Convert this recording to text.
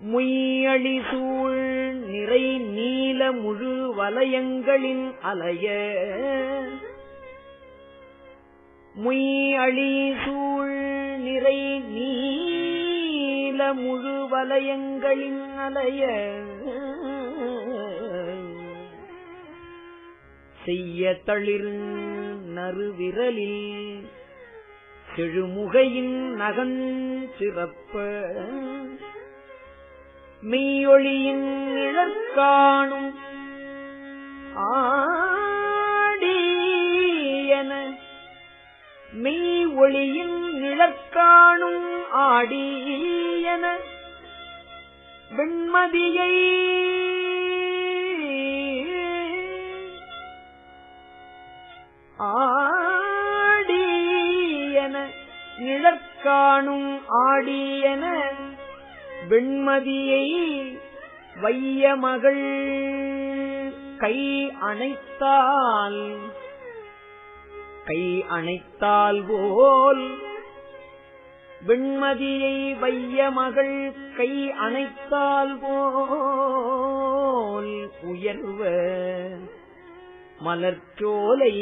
முய்யளி சூழ் நிறை நீல முழு வலயங்களின் அலைய. முய்யளி சூழ் நிறை நீல முழு வலயங்களின் அலைய. செய்ய தளிர் நறுவிரலில் செழுமுகையின் நகன் சிறப்ப. மெய்யொழியின் இழற்காணும் ஆடியன மெய் ஒளியின் நிழற்காணும் ஆடியன வெண்மதியை ஆடியன நிழற்காணும் ஆடியன வெண்மதியை வைய மகள் கை அணைத்தால் கை அணைத்தால் போல் வெண்மதியை வைய மகள் கை அணைத்தால் போல் உயர்வ மலர்ச்சோலை